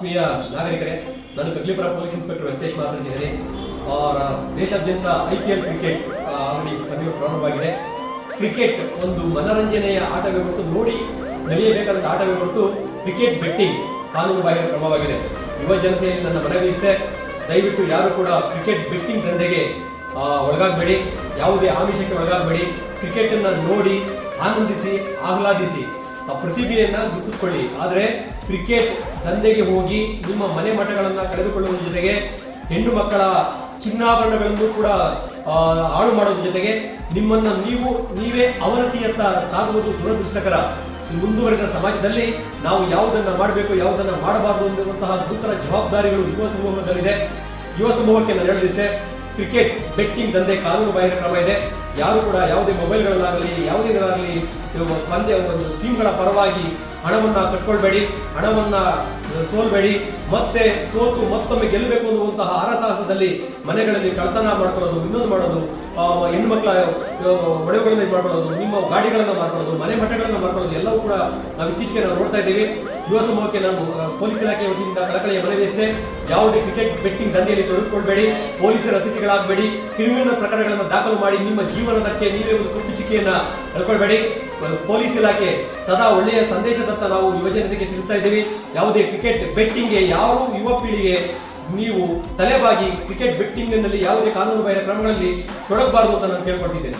ಆತ್ಮೀಯ ನಾಗರಿಕರೇ, ನಾನು ಕಗ್ಲಿಪುರ ಪೊಲೀಸ್ ಇನ್ಸ್ಪೆಕ್ಟರ್ ವೆಂಕಟೇಶ್ ಮಾತಾಡ್ತಿದ್ದೇನೆ ಅವರ ದೇಶಾದ್ಯಂತ I P L cricket already ಪಂದ್ಯಗಳು ಪ್ರಾರಂಭವಾಗಿದೆ. ಕ್ರಿಕೆಟ್ ಒಂದು ಮನರಂಜನೆಯ ಆಟವೇ ಹೊರತು ನೋಡಿ ನಡೆಯಬೇಕಾದ ಆಟವೇ ಹೊರತು ಕ್ರಿಕೆಟ್ ಬೆಟ್ಟಿಂಗ್ ಕಾನೂನು ಬಾಹಿರ ಕ್ರಮವಾಗಿದೆ. ಯುವ ಜನತೆಯಲ್ಲಿ ನನ್ನ ಮನವಿ ಇಷ್ಟೇ, ದಯವಿಟ್ಟು ಯಾರು ಕೂಡ ಕ್ರಿಕೆಟ್ ಬೆಟ್ಟಿಂಗ್ ದಂಧೆಗೆ ಒಳಗಾಗಬೇಡಿ. ಯಾವುದೇ ಆಮಿಷಕ್ಕೆ ಒಳಗಾಗಬೇಡಿ. ಕ್ರಿಕೆಟನ್ನು ನೋಡಿ ಆನಂದಿಸಿ, ಆಹ್ಲಾದಿಸಿ. ಆ ಪ್ರತಿಭೆಯನ್ನ ಗುರುತಿಸ್ಕೊಳ್ಳಿ ಆದರೆ ಕ್ರಿಕೆಟ್ ದಂಧೆಗೆ ಹೋಗಿ ನಿಮ್ಮ ಮನೆ ಮಠಗಳನ್ನ ಕಳೆದುಕೊಳ್ಳುವ ಜೊತೆಗೆ ಹೆಣ್ಣು ಮಕ್ಕಳ ಚಿನ್ನಾಭರಣಗಳನ್ನು ಕೂಡ ಹಾಳು ಮಾಡೋದ್ರ ಜೊತೆಗೆ ನಿಮ್ಮನ್ನ ನೀವು, ನೀವೇ ಅವನತಿಯತ್ತ ಸಾಗುವುದು ದುರದೃಷ್ಟಕರ. ಮುಂದುವರೆದ ಸಮಾಜದಲ್ಲಿ ನಾವು ಯಾವುದನ್ನ ಮಾಡಬೇಕು, ಯಾವುದನ್ನ ಮಾಡಬಾರದು ಎಂದಿರುವಂತಹ ಗುರುತರ ಜವಾಬ್ದಾರಿಗಳು ಯುವ ಸಮೂಹದಲ್ಲಿದೆ. ಯುವ ಸಮೂಹಕ್ಕೆ ನಾನು ಹೇಳಿದಿಷ್ಟೇ ಕ್ರಿಕೆಟ್ ಬೆಟ್ಟಿಂಗ್ ದಂಧೆ ಕಾನೂನು ಬಾಹಿರ ಕ್ರಮ ಇದೆ. ಯಾರು ಕೂಡ ಯಾವುದೇ ಮೊಬೈಲ್ಗಳನ್ನಾಗಲಿ ಯಾವುದೇನಾಗಲಿ ಪಂದ್ಯ ಒಂದು ಟೀಮ್ಗಳ ಪರವಾಗಿ ಹಣವನ್ನ ಕಟ್ಕೊಳ್ಬೇಡಿ, ಹಣವನ್ನ ಸೋಲ್ಬೇಡಿ ಮತ್ತೆ ಸೋತು ಮತ್ತೊಮ್ಮೆ ಗೆಲ್ಲಬೇಕು ಅನ್ನುವಂತಹ ಹರಸಾಹಸದಲ್ಲಿ ಮನೆಗಳಲ್ಲಿ ಕಳ್ತನ ಮಾಡ್ಕೊಳ್ಳೋದು ಇನ್ನೊಂದು ಮಾಡೋದು ಹೆಣ್ಮಕ್ಳ ಒಡವೆಗಳನ್ನ ಮಾಡ್ಕೊಳ್ಳೋದು, ನಿಮ್ಮ ಗಾಡಿಗಳನ್ನ ಮಾಡ್ಕೊಳ್ಳೋದು, ಮನೆ ಮಠಗಳನ್ನ ಮಾಡ್ಕೊಳ್ಳೋದು, ಎಲ್ಲವೂ ಕೂಡ ನಾವು ಇತ್ತೀಚೆಗೆ ನಾವು ನೋಡ್ತಾ ಇದ್ದೀವಿ. ಯುವ ಸಮೂಹಕ್ಕೆ ನಾನು ಪೊಲೀಸ್ ಇಲಾಖೆ ವತಿಯಿಂದ ಕಳಕಳಿಯ ಮನವಿ ಅಷ್ಟೇ. ಯಾವುದೇ ಕ್ರಿಕೆಟ್ ಬೆಟ್ಟಿಂಗ್ ದಂಧೆಯಲ್ಲಿ ತೊಡಗಿಕೊಳ್ಬೇಡಿ, ಪೊಲೀಸರ ಅತಿಥಿಗಳಾಗಬೇಡಿ, ಕ್ರಿಮಿನಲ್ ಪ್ರಕರಣಗಳನ್ನು ದಾಖಲು ಮಾಡಿ, ನಿಮ್ಮ ಜೀವನದಕ್ಕೆ ನೀವೇ ಒಂದು ಹೇಳ್ಕೊಳ್ಬೇಡಿ ಕಳ್ಕೊಳ್ಬೇಡಿ ಪೊಲೀಸ್ ಇಲಾಖೆ ಸದಾ ಒಳ್ಳೆಯ ಸಂದೇಶದತ್ತ ನಾವು ಯುವಜನತೆಗೆ ತಿಳಿಸ್ತಾ ಇದ್ದೀವಿ. ಯಾವುದೇ ಕ್ರಿಕೆಟ್ ಬೆಟ್ಟಿಂಗ್ಗೆ, ಯಾವ ಯುವ ಪೀಳಿಗೆ ನೀವು ತಲೆಬಾಗಿ ಕ್ರಿಕೆಟ್ ಬೆಟ್ಟಿಂಗ್ನಲ್ಲಿ ಯಾವುದೇ ಕಾನೂನು ಬಾಹಿರ ಕ್ರಮಗಳಲ್ಲಿ ತೊಡಗಬಾರದು ಅಂತ ನಾನು ಕೇಳ್ಕೊಳ್ತಿದ್ದೇನೆ.